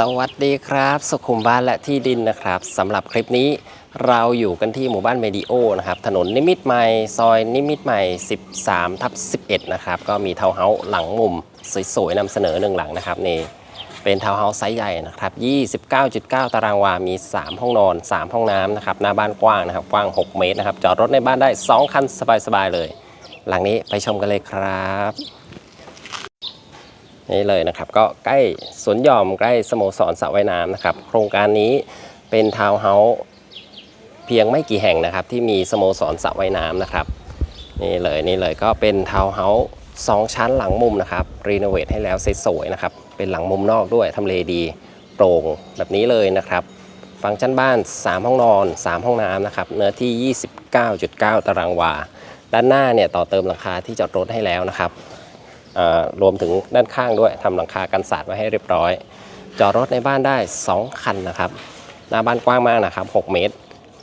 สวัสดีครับ สุขุมบ้านและที่ดินนะครับสำหรับคลิปนี้เราอยู่กันที่หมู่บ้านเมดิโอนะครับ ถนนนิมิตรใหม่ซอยนิมิตรใหม่ 13ทับ11 นะครับ ก็มีเทาวน์เฮาส์หลังมุม สวยๆนำเสนอหนึ่งหลังนะครับนี่เป็นทาวน์เฮาส์ไซส์ใหญ่นะครับ 29.9 ตารางวา มี 3 ห้องนอน 3 ห้องน้ำนะครับ หน้าบ้านกว้างนะครับ กว้าง 6 เมตรนะครับ จอดรถในบ้านได้ 2 คันสบายๆเลย หลังนี้ไปชมกันเลยครับ นี่เลยนะครับ ก็ใกล้สวนหย่อมใกล้สโมสรสระว่ายน้ำนะครับ โครงการนี้เป็นทาวน์เฮาส์เพียงไม่กี่แห่งนะครับ ที่มีสโมสรสระว่ายน้ำนะครับนี่เลยนี่เลยก็เป็นทาวน์เฮาส์สองชั้นหลังมุมนะครับรีโนเวทให้แล้วเสวยนะครับ เป็นหลังมุมนอกด้วยทำเลดีโปร่งแบบนี้เลยนะครับ ฟังก์ชันบ้าน 3 ห้องนอน 3 ห้องน้ำนะครับ เนื้อที่ 29.9 ตารางวา ด้านหน้าเนี่ยต่อเติมหลังคาที่จอดรถให้แล้วนะครับ รวมถึงด้านข้างด้วยทำหลังคากันศาสตร์ไว้ให้เรียบร้อย จอดรถในบ้านได้ 2 คันนะครับ หน้าบ้านกว้างมากนะครับ 6 เมตร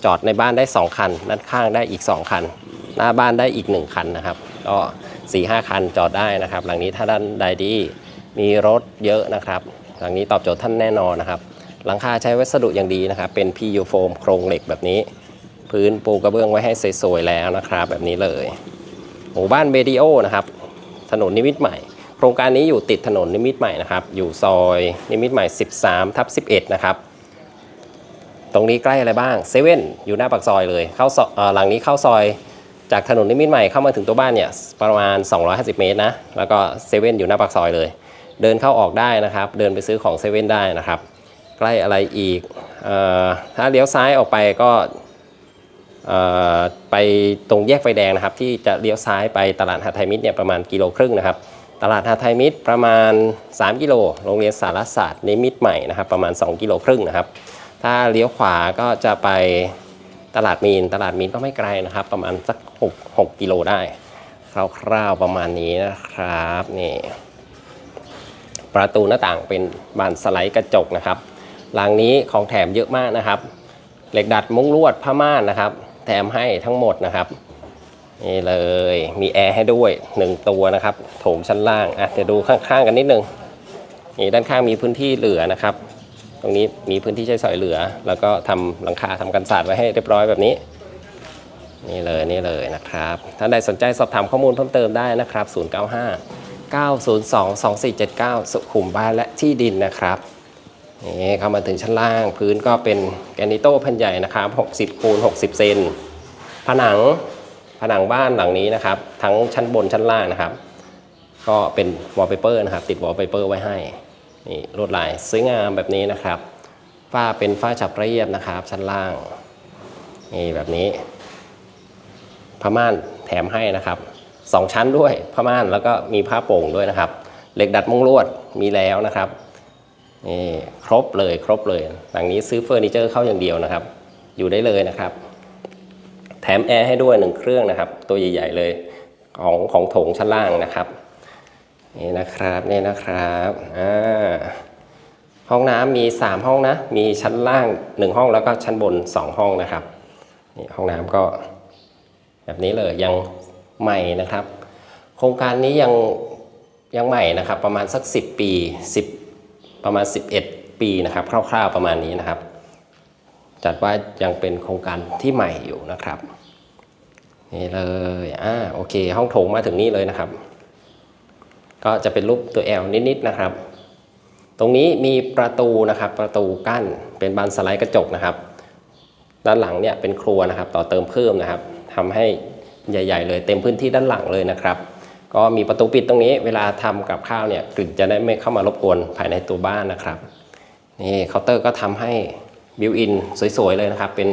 จอดในบ้านได้ 2 คัน ด้านข้างได้อีก 2 คัน หน้าบ้านได้อีก 1 คันนะครับ ก็4 5 คันจอดได้นะครับ หลังนี้ถ้าด้านใดดีมีรถเยอะนะครับ หลังนี้ตอบโจทย์ท่านแน่นอนนะครับ หลังคาใช้วัสดุอย่างดีนะครับ เป็น PU โฟมโครงเหล็กแบบนี้ พื้นปูกระเบื้องไว้ให้สวยๆแล้วนะครับ แบบนี้เลยหมู่บ้านเบดิโอนะครับ ถนนนิมิตใหม่ โครงการนี้อยู่ติดถนนนิมิตใหม่นะครับ อยู่ซอยนิมิตใหม่ 13ทับ11 นะครับ ตรงนี้ใกล้อะไรบ้างเซเว่นอยู่หน้าปากซอยเลยเข้าหลังนี้เข้าซอยจากถนนนิมิตใหม่เข้ามาถึงตัวบ้านเนี่ยประมาณ 250 เมตรนะ แล้วก็เซเว่นอยู่หน้าปากซอยเลย เดินเข้าออกได้นะครับ เดินไปซื้อของเซเว่นได้นะครับ ใกล้อะไรอีกออถ้าเลี้ยวซ้ายออกไปก็ ไปตรงแยกไฟแดงนะครับ ที่จะเลี้ยวซ้ายไปตลาดหาไทยมิตรเนี่ยประมาณกิโลครึ่งนะครับ ตลาดหาไทยมิตรประมาณ 3 กิโลโรงเรียนสารศาสตร์นิมิตใหม่นะครับ ประมาณ 2 กิโลครึ่งนะครับ ถ้าเลี้ยวขวาก็จะไปตลาดมีน ตลาดมีนก็ไม่ไกลนะครับ ประมาณสัก6 6กิโลได้คร่าวๆประมาณนี้นะครับนี่ประตูหน้าต่างเป็นบานสไลด์กระจกนะครับหลังนี้ของแถมเยอะมากนะครับ เหล็กดัดมุ้งลวดผ้าม่านนะครับ แถมให้ทั้งหมดนะครับนี่เลยมีแอร์ให้ด้วย 1 ตัวนะครับโถงชั้นล่างอะเดี๋ยวดูข้างๆกันนิดนึงนี่ด้านข้างมีพื้นที่เหลือนะครับ ตรงนี้มีพื้นที่ใช้สอยเหลือ แล้วก็ทำหลังคาทำกันศาสตร์ไว้ให้เรียบร้อยแบบนี้ นี่เลยนี่เลยนะครับท่านใดสนใจสอบถามข้อมูลเพิ่มเติมได้นะครับ 095 902 2479 สุขุมบ้านและที่ดินนะครับ นี่เข้ามาถึงชั้นล่างพื้นก็เป็นแกนิโต้แผ่นใหญ่นะครับ 60คูณ60 เซนผนังผนังบ้านหลังนี้นะครับ ทั้งชั้นบนชั้นล่างนะครับ ก็เป็นวอลเปเปอร์นะครับ ติดวอลเปเปอร์ไว้ให้นี่ลวดลายสวยงามแบบนี้นะครับฝ้าเป็นฝ้าฉับเรียบนะครับ ชั้นล่างนี่แบบนี้ผ้าม่านแถมให้นะครับสองชั้นด้วยผ้าม่านแล้วก็มีผ้าโป่งด้วยนะครับ เหล็กดัดมุ้งลวดมีแล้วนะครับ นี่ครบเลยครบเลยหลังนี้ซื้อเฟอร์นิเจอร์เข้าอย่างเดียวนะครับ อยู่ได้เลยนะครับ แถมแอร์ให้ด้วยหนึ่งเครื่องนะครับ ตัวใหญ่ ๆ เลยของของโถงชั้นล่างนะครับนี่นะครับนี่นะครับอ่าห้องน้ำมี 3 ห้องนะ มีชั้นล่าง 1 ห้องแล้วก็ชั้นบน 2 ห้องนะครับนี่ห้องน้ำก็แบบนี้เลยยังใหม่นะครับ โครงการนี้ยังยังใหม่นะครับ ประมาณสัก 10 ปี 10 ประมาณ 11 ปีนะครับ คร่าวๆประมาณนี้นะครับ จัดว่ายังเป็นโครงการที่ใหม่อยู่นะครับนี่เลยอ่าโอเค ห้องโถงมาถึงนี่เลยนะครับ ก็จะเป็นรูปตัว L นิดๆนะครับ ตรงนี้มีประตูนะครับ ประตูกั้นเป็นบานสไลด์กระจกนะครับ ด้านหลังเนี่ยเป็นครัวนะครับ ต่อเติมเพิ่มนะครับทำให้ใหญ่ ๆ เลยเต็มพื้นที่ด้านหลังเลยนะครับ ก็มีประตูปิดตรงนี้เวลาทำกับข้าวเนี่ยกลิ่นจะได้ไม่เข้ามารบกวนภายในตัวบ้านนะครับนี่เคาน์เตอร์ก็ทำให้บิวอินสวยๆเลยนะครับ เป็น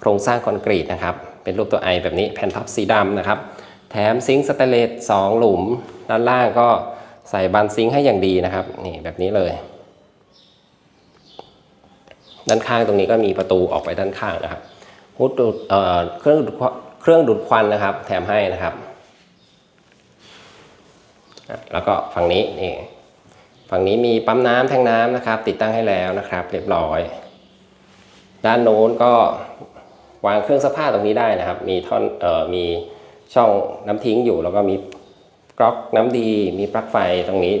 โครงสร้างคอนกรีตนะครับ เป็นรูปตัวไอแบบนี้แผ่นพับสีดำนะครับ แถมซิงค์สแตนเลส2หลุม ด้านล่างก็ใส่บานซิงค์ให้อย่างดีนะครับนี่แบบนี้เลย ด้านข้างตรงนี้ก็มีประตูออกไปด้านข้างนะครับฮุดเครื่องดูดควันเครื่องดูดควันนะครับ แถมให้นะครับ แล้วก็ฝั่งนี้นี่ฝั่งนี้มีปั๊มน้ำแทงน้ำนะครับ ติดตั้งให้แล้วนะครับ เรียบร้อย ด้านโน้นก็วางเครื่องซักผ้าตรงนี้ได้นะครับ มีท่อนเอ่อมีช่องน้ำทิ้งอยู่ แล้วก็มีก๊อกน้ำดี มีปลั๊กไฟตรงนี้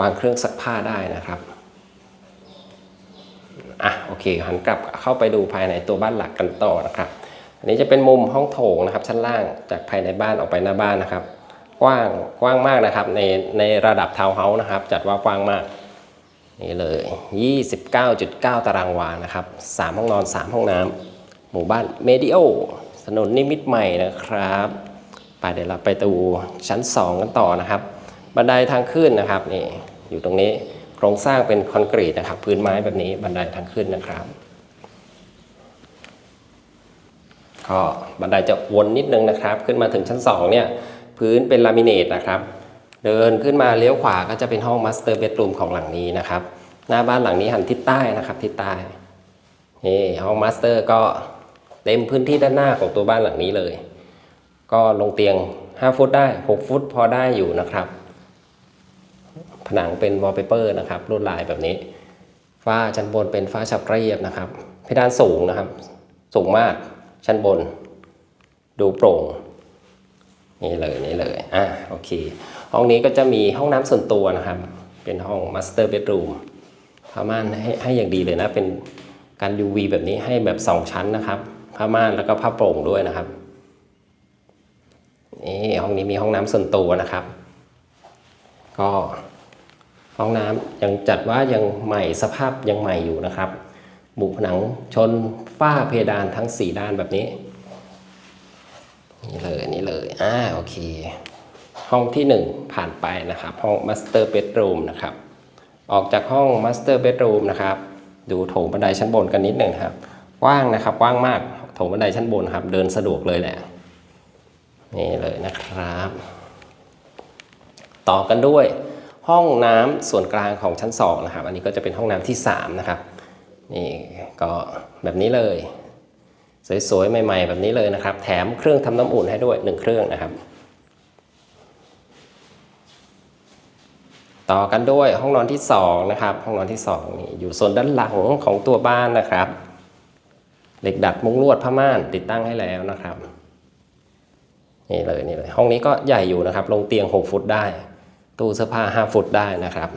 วางเครื่องซักผ้าได้นะครับอะโอเคหันกลับเข้าไปดูภายในตัวบ้านหลักกันต่อนะครับ อันนี้จะเป็นมุมห้องโถงนะครับ ชั้นล่างจากภายในบ้านออกไปหน้าบ้านนะครับ กว้างกว้างมากนะครับ ในในระดับทาวน์เฮาส์นะครับ จัดว่ากว้างมากนี่เลย 29.9 ตารางวานะครับ 3 ห้องนอน 3 ห้องน้ำหมู่บ้านเมดิโอถนนนิมิตใหม่นะครับไปเดี๋ยวเราไปดูชั้น 2 กันต่อนะครับ บันไดทางขึ้นนะครับนี่อยู่ตรงนี้โครงสร้างเป็นคอนกรีตนะครับ พื้นไม้แบบนี้บันไดทางขึ้นนะครับก็บันไดจะวนนิดนึงนะครับ ขึ้นมาถึงชั้น2เนี่ย พื้นเป็นลามิเนตนะครับ เดินขึ้นมาเลี้ยวขวาก็จะเป็นห้องมาสเตอร์เบดรูมของหลังนี้นะครับ หน้าบ้านหลังนี้หันทิศใต้นะครับทิศใต้นี่ห้องมาสเตอร์ก็เต็มพื้นที่ด้านหน้าของตัวบ้านหลังนี้เลย ก็ลงเตียง 5 ฟุตได้ 6 ฟุตพอได้อยู่นะครับ ผนังเป็นวอลเปเปอร์นะครับลวดลายแบบนี้ ฝ้าชั้นบนเป็นฝ้าฉับเรียบนะครับเพดานสูงนะครับ สูงมากชั้นบน ดูโปร่ง นี่เลยนี่เลยอะโอเค ห้องนี้ก็จะมีห้องน้ำส่วนตัวนะครับ เป็นห้องมาสเตอร์เบดรูมผ้าม่านให้ให้อย่างดีเลยนะ เป็นการ UV แบบนี้ให้แบบ 2 ชั้นนะครับผ้าม่านแล้วก็ผ้าโปร่งด้วยนะครับนี่ห้องนี้มีห้องน้ำส่วนตัวนะครับ ก็ห้องน้ำยังจัดว่ายังใหม่สภาพยังใหม่อยู่นะครับบุผนังชนฝ้าเพดานทั้ง 4 ด้านแบบนี้ นี่เลยนี่เลยอ่าโอเค ห้องที่ 1 ผ่านไปนะครับ ห้อง Master Bedroom นะครับ ออกจากห้อง Master Bedroom นะครับ ดูโถงบันไดชั้นบนกันนิดหนึ่งครับกว้างนะครับกว้างมากโถงบันไดชั้นบนครับ เดินสะดวกเลยแหละนี่เลยนะครับ ต่อกันด้วยห้องน้ำส่วนกลางของชั้น2นะครับ อันนี้ก็จะเป็นห้องน้ำที่3นะครับ นี่ก็แบบนี้เลย สวยๆ ใหม่ ๆ แบบนี้เลยนะครับ แถมเครื่องทำน้ำอุ่นให้ด้วย 1 เครื่องนะครับ ต่อกันด้วยห้องนอนที่ 2 นะครับ ห้องนอนที่2นี่อยู่โซนด้านหลังของตัวบ้านนะครับ เหล็กดัดมุ้งลวดผ้าม่านติดตั้งให้แล้วนะครับนี่เลยนี่เลยห้องนี้ก็ใหญ่อยู่นะครับ ลงเตียง 6 ฟุตได้ ตู้เสื้อผ้า 5 ฟุตได้นะครับ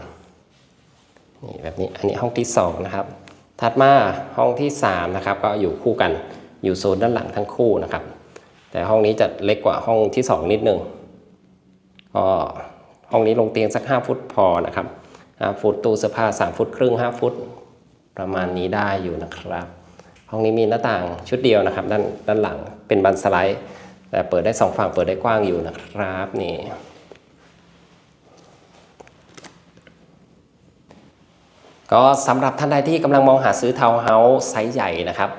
นี่แบบนี้อันนี้ห้องที่ 2 นะครับ ถัดมาห้องที่ 3 นะครับ ก็อยู่คู่กัน อยู่โซนด้านหลังทั้งคู่นะครับ แต่ห้องนี้จะเล็กกว่าห้องที่ 2 นิดนึงก็ห้องนี้ลงเตียงสัก 5 ฟุตพอนะครับ5ฟุตตู้เสื้อผ้า 3 ฟุตครึ่ง 5 ฟุต ประมาณนี้ได้อยู่นะครับ ห้องนี้มีหน้าต่างชุดเดียวนะครับ ด้านด้านหลังเป็นบันสไลด์ แต่เปิดได้ 2 ฝั่งเปิดได้กว้างอยู่นะครับนี่ก็สำหรับท่านใดที่กำลังมองหาซื้อทาวน์เฮาส์ไซส์ใหญ่นะครับ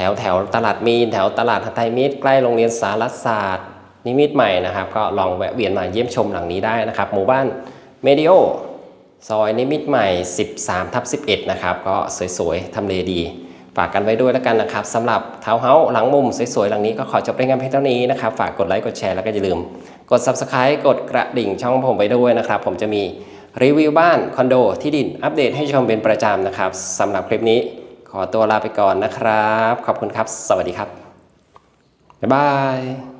แถวแถวตลาดมีนแถวตลาดหัตถมิตรใกล้โรงเรียนสารศาสตร์ นิมิตใหม่นะครับ ก็ลองแวะเวียนมาเยี่ยมชมหลังนี้ได้นะครับ หมู่บ้านเมดิโอซอยนิมิตใหม่ 13ทับ11 นะครับ ก็สวยๆทำเลดี ฝากกันไว้ด้วยแล้วกันนะครับสำหรับเท้าเฮาหลังมุมสวยๆหลังนี้ก็ขอจบรายงานเพียงเท่านี้นะครับ ฝากกดไลค์กดแชร์แล้วก็อย่าลืม กด Subscribe กดกระดิ่งช่องผมไปด้วยนะครับ ผมจะมีรีวิวบ้านคอนโดที่ดินอัปเดตให้ชมเป็นประจำนะครับสำหรับคลิปนี้ ขอตัวลาไปก่อนนะครับ ขอบคุณครับ สวัสดีครับ บ๊ายบาย